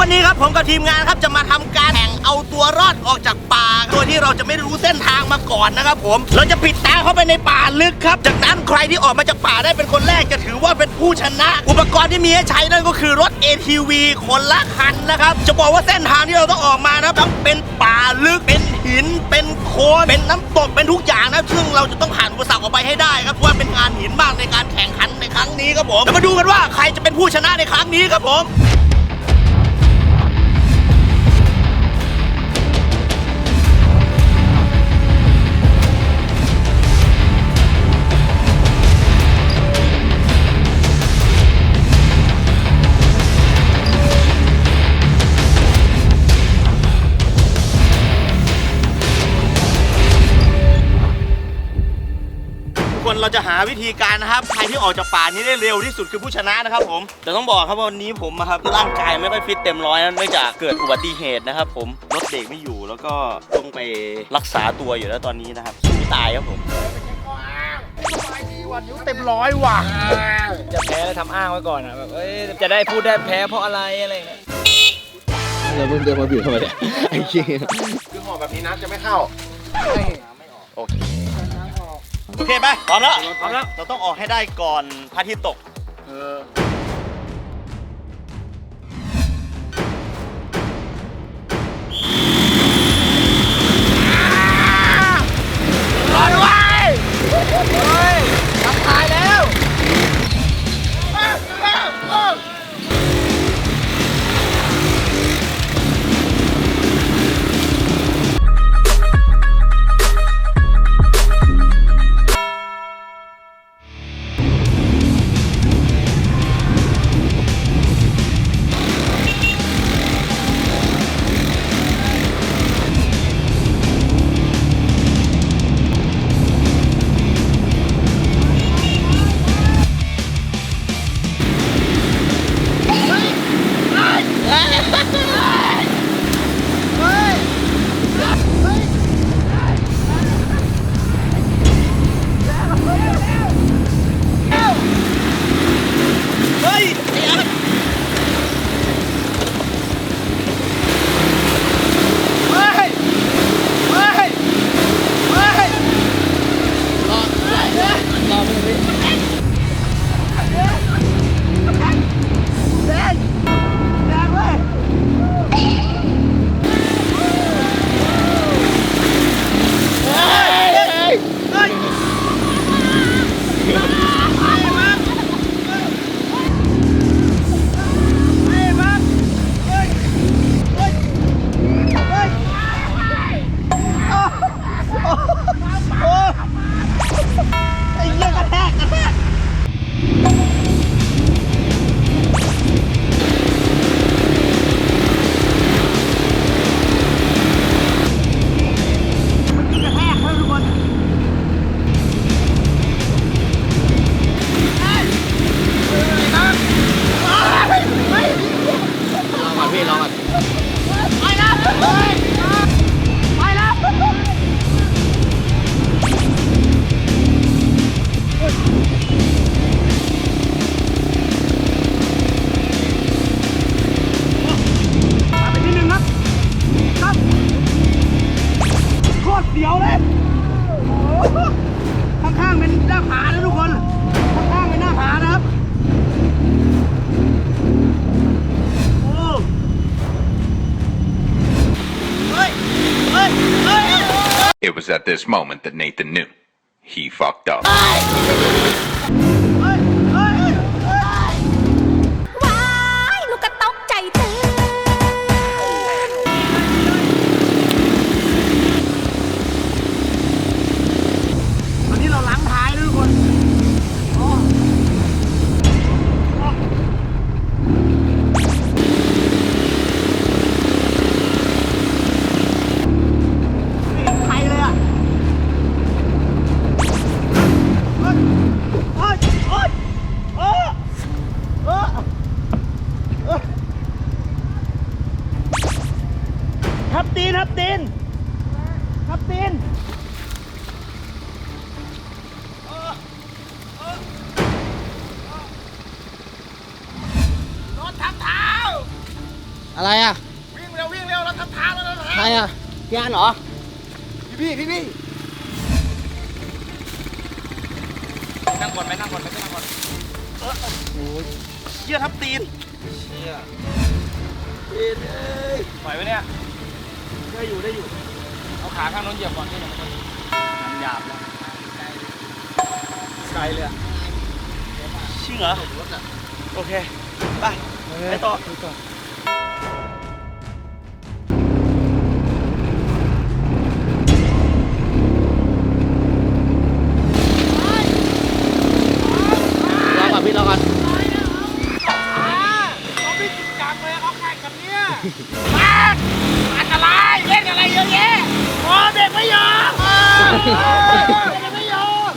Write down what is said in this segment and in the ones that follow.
วันนี้ครับผมกับทีมงานครับจะมาทำการแข่งเอาตัวรอดออกจากป่าโดยที่เราจะไม่รู้เส้นทางมาก่อนนะครับผม เราจะปิดตาเข้าไปในป่าลึกครับ จากนั้นใครที่ออกมาจากป่าได้เป็นคนแรกจะถือว่าเป็นผู้ชนะ อุปกรณ์ที่มีให้ใช้นั่นก็คือรถ ATV คนละคันนะครับ จะบอกว่าเส้นทางที่เราต้องออกมานะครับต้องเป็นป่าลึกเป็นหินเป็นโคนเป็นน้ำตกเป็นทุกอย่างนะซึ่งเราจะต้องผ่านอุปสรรคออกไปให้ได้ครับเพราะว่าเป็นงานหินมากในการแข่งขันในครั้งนี้ครับผมมาดูกันว่าใครจะเป็นผู้ชนะในครั้งนี้ครับผม เราจะหาวิธีการนะครับ ใครที่ออกจากป่านี้ได้เร็วที่สุดคือผู้ชนะนะครับผม แต่ต้องบอกครับว่าวันนี้ผมอะครับร่างกายไม่ค่อยฟิตเต็มร้อยนะเนื่องจากเกิดอุบัติเหตุนะครับ ผมรถเบรกไม่อยู่แล้วก็ต้องไปรักษาตัวอยู่แล้วตอนนี้นะครับสู้ตายครับผมเต็มร้อยว่ะจะแพ้แล้วทำอ้างไว้ก่อนอะแบบเอ้ยจะได้พูดได้แพ้เพราะอะไรอะไรอย่างเงี้ยเราเพิ่งเดินมาบีบเข้ามาเนี่ยไอ้เหี้ยคือหอแบบนี้น้ำจะไม่เข้า โอเค โอเคไปพร้อมแล้ว พร้อมแล้ว เราต้องออกให้ได้ก่อนพระอาทิตย์ตก เออ It was at this moment that Nathan knew. He fucked up. เทับตีนทับตีนทับตีนรถทับเท้าอะไรอะวิ่งเร็ววิ่งเร็วเราทำทางแล้วนะใครอะพี่อันเหรอพี่พี่พี่นั่งก่อนไหมนั่งก่อนไหมนั่งก่อนเชี่ยทับตีนเชี่ยปล่อยไว้เนี่ย ได้อยู่ได้อยู่ เอาขาข้างโน้นเหยียบก่อนนี่เดี๋ยวมันมันหยาบแล้วไกลเลยอะชิงเหรอ โอเค ไป ไปต่อรอก่อนพี่รอก่อนเขาไม่จริงจังเลยเขาแข่งกันเนี่ยอันตราย เล่นอะไรเยอะแยะโอ้เด็กไม่ยอมเออเด็กไม่ยอม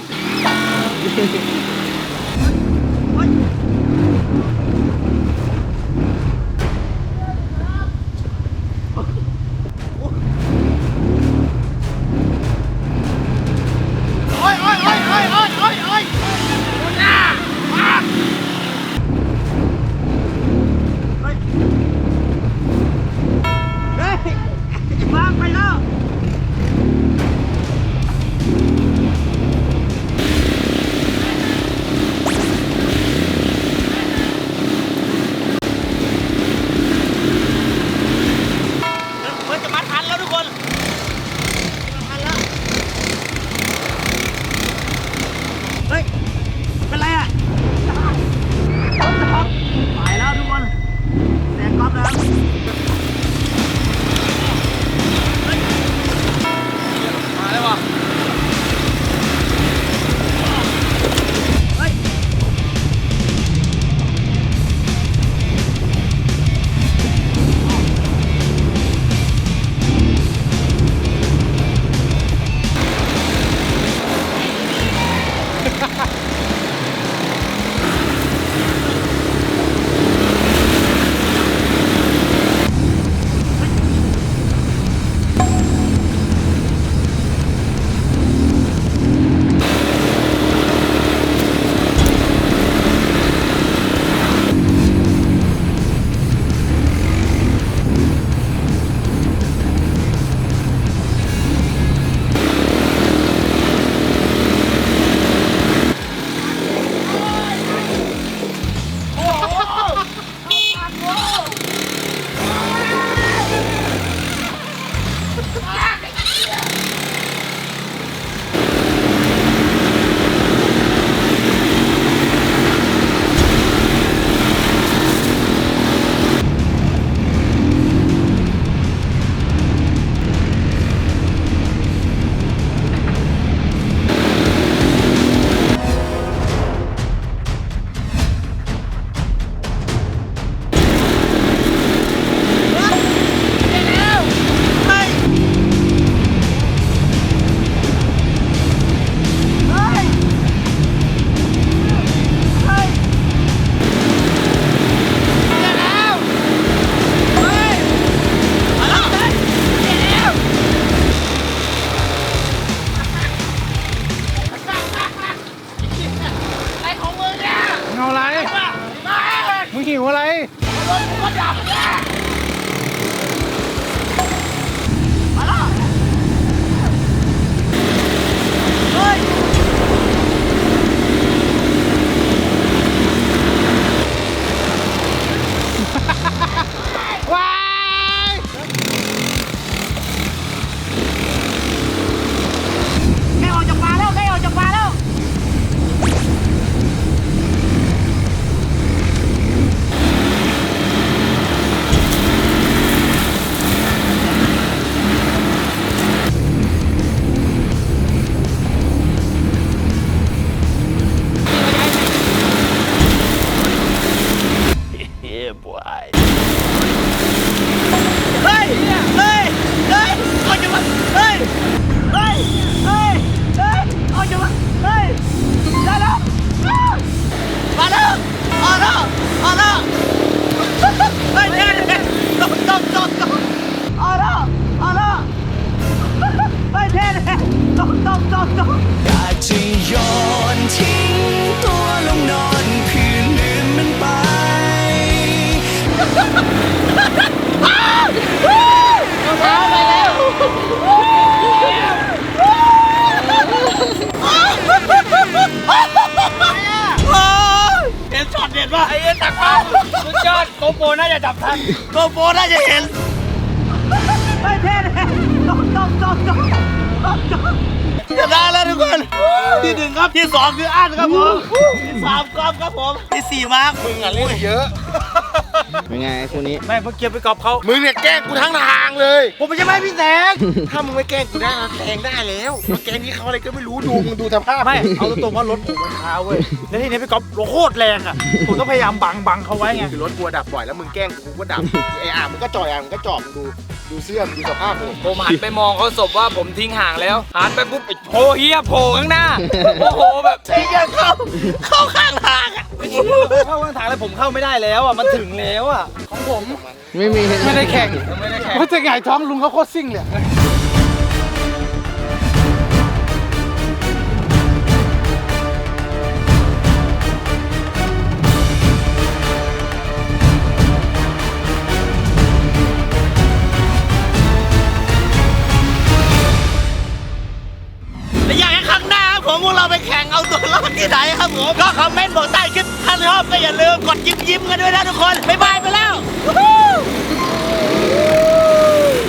หิวอะไรรถล้มาละเฮ้ย โกโปรน่าจะจับทันโกโปรน่าจะเห็นไม่เท่เลยจบจบจบจบจบชนะแล้วทุกคน ที่หนึ่งครับ ที่สองคืออันครับผมที่สามกอล์ฟครับผม ที่สี่มาร์คมึงอะเล่นเยอะ เป็นไงคู่นี้ ไม่เมื่อกี้ไปกอบเขามึงเนี่ยแกล้งกูทั้งทางเลย ผมไม่ใช่ไม่พี่แสงถ้ามึงไม่แกล้งกูได้นะแซงได้แล้วมาแกล้งที่เขาอะไรก็ไม่รู้ดูมึงดูสภาพไม่เอาตรงๆว่ารถผมมันช้าเว้ยแล้วทีนี้พี่กอบโคตรแรงอะผมต้องพยายามบังบังเขาไว้ไงคือรถกูดับบ่อยแล้วมึงแกล้งกูกูก็ดับไอ้อ่างมึงก็จอยอ่างมึงก็จอบมึงดูดูเสื้อมึงดูสภาพมึงผมหันไปมองเขาศพว่าผมทิ้งห่างแล้วหันไปปุ๊บไอ้โผล่เฮียโผล่ข้างหน้าโอ้โหแบบไอ้เหี้ยเข้าเข้าข้างทางอะเข้าข้างทางแล้วผมเข้าไม่ได้แล้วอะมันถึงแล้วอะของผมไม่มีไม่ได้แข่งไม่ได้แข่งเขาจะหงายท้องลุงเขาโคตรซิ่งเลย ที่ไหนครับผมก็คอมเมนต์บอกใต้คลิปถ้าชอบก็อย่าลืมกดยิ้มยิ้มกันด้วยนะทุกคนบ๊ายบายไปแล้ว